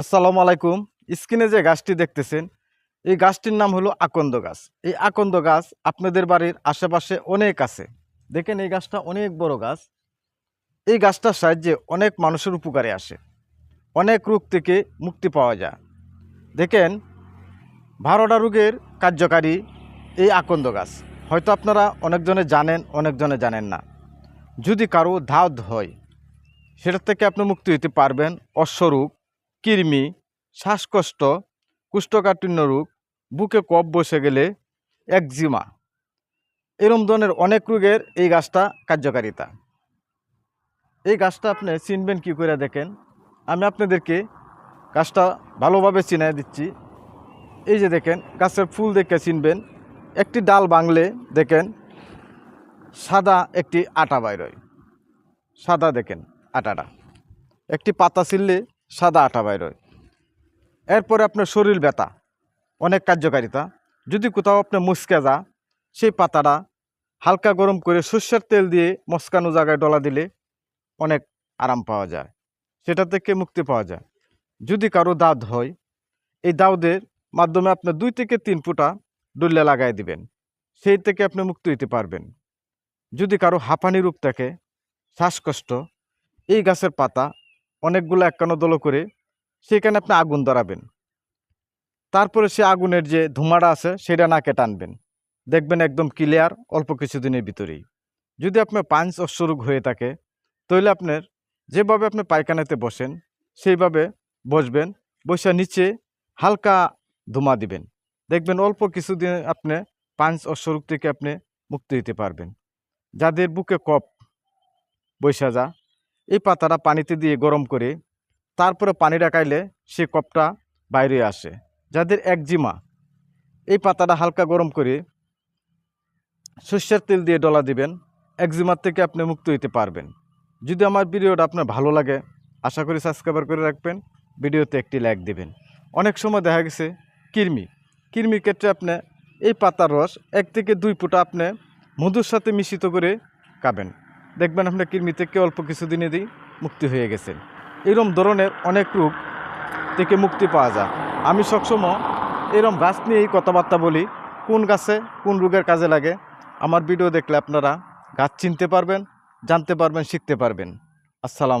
আসসালামু আলাইকুম। স্ক্রিনে যে গাছটি দেখতেছেন, এই গাছটির নাম হলো আকন্দ গাছ। এই আকন্দ গাছ আপনাদের বাড়ির আশেপাশে অনেক আছে। দেখেন এই গাছটা অনেক বড় গাছ। এই গাছটার সাহায্যে অনেক মানুষের উপকারে আসে। অনেক রোগ থেকে মুক্তি পাওয়া যায়। দেখেন বারোটা রোগের কার্যকারী এই আকন্দ গাছ। হয়তো আপনারা অনেকজনে জানেন অনেকজনে জানেন না। যদি কারও ধাত হয় সেটা থেকে আপনি মুক্তি হতে পারবেন অশ্বরূপ কৃমি, শ্বাসকষ্ট, কুষ্ঠকাঠিন্য রোগ, বুকে কফ বসে গেলে একজিমা। এরম ধরনের অনেক রোগের এই গাছটা কার্যকারিতা। এই গাছটা আপনি চিনবেন কি করে দেখেন? আমি আপনাদেরকে গাছটা ভালোভাবে চিনাই দিচ্ছি। এই যে দেখেন, গাছের ফুল দেখে চিনবেন। একটি ডাল বাংলে দেখেন, সাদা একটি আটা বাইরয় সাদা দেখেন আটাটা। একটি পাতা ছিললে সাদা আটা বাইরয় এরপরে আপনার শরীর ব্যথা, অনেক কার্যকারিতা। যদি কোথাও আপনার মুসকে যা, সেই পাতাটা হালকা গরম করে সর্ষের তেল দিয়ে মস্কানো জায়গায় ডলা দিলে অনেক আরাম পাওয়া যায়। সেটা থেকে মুক্তি পাওয়া যায়। যদি কারও দাঁত হয়, এই দাউদের মাধ্যমে আপনার দুই থেকে তিন ফুটা ডুল্লে লাগাই দিবেন। সেই থেকে আপনি মুক্তি হতে পারবেন। যদি কারও হাঁপানি রোগ থাকে, শ্বাসকষ্ট, এই গাছের পাতা অনেকগুলো একখানো দলো করে সেখানে আপনি আগুন ধরাবেন। তারপরে সে আগুনের যে ধোঁয়াটা আছে, সেটা নাকে টানবেন। দেখবেন একদম ক্লিয়ার অল্প কিছুদিনের ভিতরেই। যদি আপনার পাঞ্চ অশ্বরোগ হয়ে থাকে, তাহলে আপনার যেভাবে আপনি পায়খানাতে বসেন, সেইভাবে বসবেন, বসে নিচে হালকা ধুমা দিবেন। দেখবেন অল্প কিছুদিন আপনি পাঞ্চ অশ্বরোগ থেকে আপনি মুক্তি দিতে পারবেন। যাদের বুকে কপ বৈশা যা এই পাতাটা পানিতে দিয়ে গরম করে তারপরে পানি রাখাইলে সে কপটা বাইরে আসে, যাদের একজিমা। এই পাতাটা হালকা গরম করে সর্ষের তেল দিয়ে ডলা দিবেন, একজিমার থেকে আপনি মুক্ত হইতে পারবেন। যদি আমার ভিডিওটা আপনার ভালো লাগে, আশা করি সাবস্ক্রাইবার করে রাখবেন, ভিডিওতে একটি লাইক দিবেন। অনেক সময় দেখা গেছে, কৃমি। কৃমির ক্ষেত্রে আপনি এই পাতার রস এক থেকে দুই ফুটা আপনি মধুর সাথে মিশ্রিত করে খাবেন। দেখবেন আপনার কৃমি থেকে অল্প দিই মুক্তি হয়ে গেছেন এরম ধরনের অনেক রূপ থেকে মুক্তি পাওয়া যায়। আমি সবসময় এরম গাছ নিয়েই কথাবার্তা বলি, কোন গাছে কোন রোগের কাজে লাগে। আমার ভিডিও দেখলে আপনারা গাছ চিনতে পারবেন, জানতে পারবেন, শিখতে পারবেন। আসসালাম